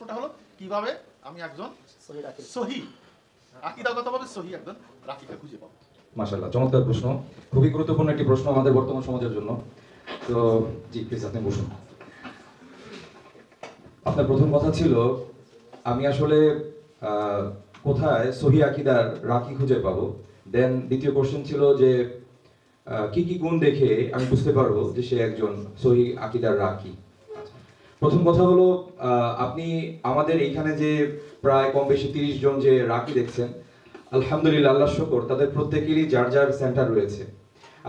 প্রশ্নটা হলো কীভাবে আমি একজন সহি রাখি আকিদাগতভাবে সহি একজন রাকিকে খুঁজে পাবো। মাশাল্লাহ চমৎকার প্রশ্ন। খুবই গুরুত্বপূর্ণ একটি প্রশ্ন আমাদের বর্তমান সমাজের জন্য। তো জি প্লিজ আপনি বসুন। আপনার প্রথম কথা ছিল আমি আসলে আহ, কোথায় সহি আকিদার রাখি খুঁজে পাবো? দেন দ্বিতীয় কোশ্চেন ছিল যে আহ, কি কি গুণ দেখে আমি বুঝতে পারব যে সে একজন সহি আকিদার রাখি। প্রথম কথা হলো আপনি আমাদের এইখানে যে প্রায় কম বেশি তিরিশ জন যে রাখি দেখছেন, আলহামদুলিল্লাহ আল্লাহ শুকর, তাদের প্রত্যেকেরই যার যার সেন্টার রয়েছে।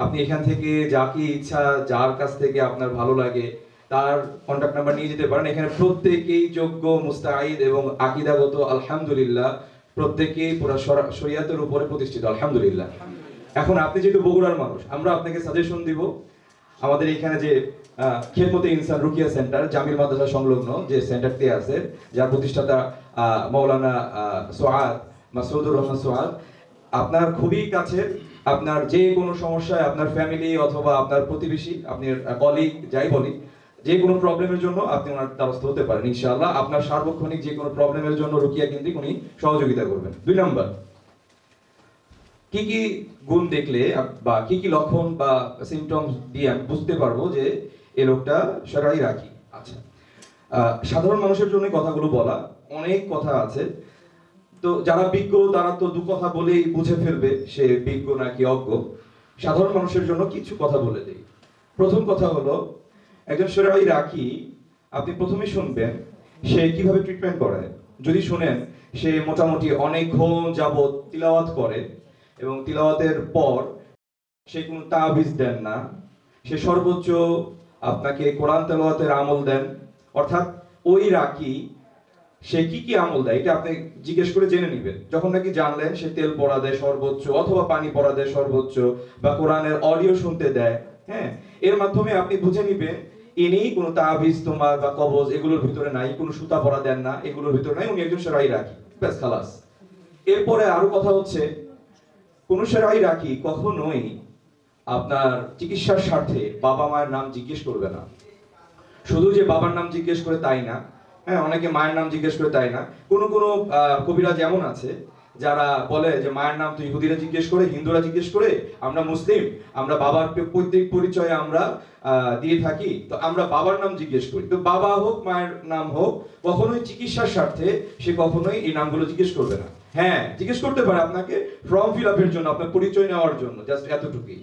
আপনি এখান থেকে যাকে ইচ্ছা, যার কাছ থেকে আপনার ভালো লাগে, তার কন্ট্যাক্ট নাম্বার নিয়ে যেতে পারেন। এখানে প্রত্যেকেই যোগ্য, মুস্তাহিদ এবং আকিদাগত, আলহামদুলিল্লাহ, প্রত্যেকেই পুরো শরিয়াতের উপরে প্রতিষ্ঠিত, আলহামদুলিল্লাহ। এখন আপনি যেহেতু বগুড়ার মানুষ, আমরা আপনাকে সাজেশন দিব আমাদের এখানে যে খেদমতে ইনসান রুকিয়া সেন্টার জামিল মাদ্রাসা সংলগ্ন যে সেন্টারটি আছে, যার প্রতিষ্ঠাতা মৌলানা সোয়াদ মাসুদুর রহমান সোহাগ আপনার খুবই কাছের আপনার যে কোনো সমস্যায় আপনার ফ্যামিলি অথবা আপনার প্রতিবেশী আপনার কলিগ যাই বলি, যে কোনো প্রবলেমের জন্য আপনি ওনার দ্বারস্থ হতে পারেন, ইনশাআল্লাহ। আপনার সার্বক্ষণিক যে কোনো প্রবলেমের জন্য রুকিয়া কেন্দ্রিক উনি সহযোগিতা করবেন। দুই নম্বর কি কি গুণ দেখলে বা কি কি লক্ষণ বা সিমটমস দিয়ে আমি বুঝতে পারব যে এই লোকটা সরাই রাখি? আচ্ছা। সাধারণ মানুষের জন্য কথাগুলো বলা, অনেক কথা আছে। তো যারা বিজ্ঞ, তারা তো দু কথা বলেই বুঝে ফেলবে সে বিজ্ঞ নাকি অজ্ঞ। সাধারণ মানুষের জন্য কিছু কথা বলে দিই। প্রথম কথা হলো, একজন সেরাই রাখি, আপনি প্রথমে শুনবেন, সে কীভাবে ট্রিটমেন্ট করে যদি শুনেন, সে মোটামুটি অনেকক্ষণ যাবত তিলাওয়াত করে এবং তিলাওয়াতের পর সে কোনো তাবিজ দেন না। সে সর্বোচ্চ আপনাকে কোরআন তেলাওয়াতের আমল দেন। অর্থাৎ ওই রাখি সে কি কি আমল দেয়? এটা আপনি জিজ্ঞেস করে জেনে নেবেন। যখন নাকি জানলেন, সে তেল পড়া দেয় সর্বোচ্চ অথবা পানি পড়া দেয় সর্বোচ্চ বা কোরআনের অডিও শুনতে দেয় হ্যাঁ? এর মাধ্যমে আপনি বুঝে নিবেন ইনি কোনো তাবিজ তোমার বা কবজ এগুলোর ভিতরে নাই, কোনো সুতা পরা দেন না, এগুলোর ভিতরে নাই, উনি একজন সেরাই রাখি ব্যাস খালাস। এরপরে আরও কথা হচ্ছে কোন সেরাই রাখি কখনোই আপনার চিকিৎসার স্বার্থে বাবা মায়ের নাম জিজ্ঞেস করবে না। শুধু যে বাবার নাম জিজ্ঞেস করে তাই না হ্যাঁ অনেকে মায়ের নাম জিজ্ঞেস করে তাই না। কোন কোন কবিরা যেমন আছে যারা বলে যে মায়ের নাম তো ইহুদিরা জিজ্ঞেস করে, হিন্দুরা জিজ্ঞেস করে, আমরা মুসলিম, আমরা বাবার পৈতৃক পরিচয় আমরা দিয়ে থাকি, তো আমরা বাবার নাম জিজ্ঞেস করি। তো বাবা হোক, মায়ের নাম হোক, কখনোই চিকিৎসার স্বার্থে সে কখনোই এই নামগুলো জিজ্ঞেস করবে না। হ্যাঁ জিজ্ঞেস করতে পারে আপনাকে ফর্ম ফিল আপের জন্য, আপনার পরিচয় নেওয়ার জন্য জাস্ট এতটুকুই।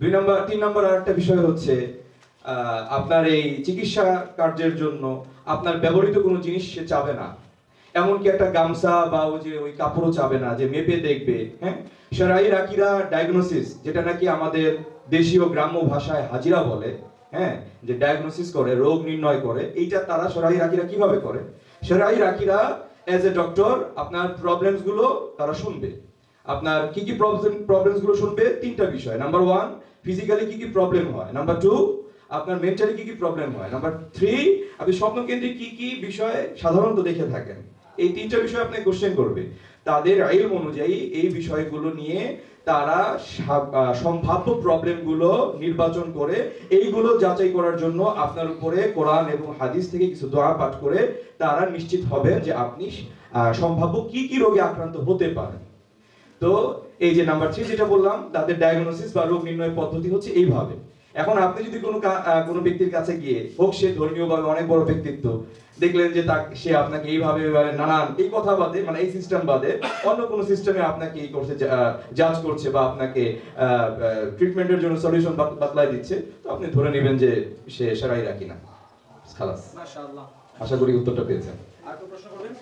দুই নম্বর, তিন নম্বর আর একটা বিষয় হচ্ছে আপনার এই চিকিৎসা কার্যের জন্য আপনার ব্যবহৃত কোনো জিনিস সে চাবে না। এমনকি একটা গামছা বা ওই যে ওই কাপড়ও চাবে না, যে মেপে দেখবে হ্যাঁ? সেরাই রাকিরা ডায়াগনোসিস যেটা নাকি আমাদের দেশীয় গ্রাম্য ভাষায় হাজিরা বলে হ্যাঁ? যে ডায়াগনোসিস করে, রোগ নির্ণয় করে, এইটা তারা সেরাই রাকিরা কীভাবে করে? সেরাই রাকিরা অ্যাজ এ ডক্টর আপনার প্রবলেমসগুলো তারা শুনবে। আপনার কি কি প্রবলেম প্রবলেমসগুলো শুনবে? তিনটা বিষয়। নাম্বার ওয়ান ফিজিক্যালি কি কি প্রবলেম হয়? নাম্বার টু আপনার মেন্টালি কি কি প্রবলেম হয়? নাম্বার থ্রি আপনি স্বপ্নকেন্দ্রিক কি কি বিষয় সাধারণত দেখে থাকেন? এই তিনটা বিষয় আপনি কোশ্চেন করবে। তাদের আইল অনুযায়ী এই বিষয়গুলো নিয়ে তারা সম্ভাব্য প্রবলেমগুলো নির্বাচন করে, এইগুলো যাচাই করার জন্য আপনার উপরে কোরআন এবং হাদিস থেকে কিছু দোয়া পাঠ করে তারা নিশ্চিত হবে যে আপনি সম্ভাব্য কি কি রোগে আক্রান্ত হতে পারেন। তো এই যে নাম্বার থ্রি যেটা বললাম, তাদের ডায়াগনোসিস বা রোগ নির্ণয় পদ্ধতি হচ্ছে এইভাবে। এখন আপনি যদি কোনো কোনো ব্যক্তির কাছে গিয়ে হোক সে ধর্মীয় ভাবে অনেক বড় ব্যক্তিত্ব দেখলেন যে তা সে আপনাকে এইভাবে নানান এই কথা বাদে মানে এই সিস্টেম বাদে অন্য কোনো সিস্টেমে আপনাকে এই করছে জাজ করছে বা আপনাকে ট্রিটমেন্টের জন্য সলিউশন বাতলাই দিচ্ছে তো আপনি ধরে নেবেন যে সে সেরাই রাখি না। খালাস। মাশাআল্লাহ। আশা করি উত্তরটা পেয়েছেন। আর কোন প্রশ্ন করবেন?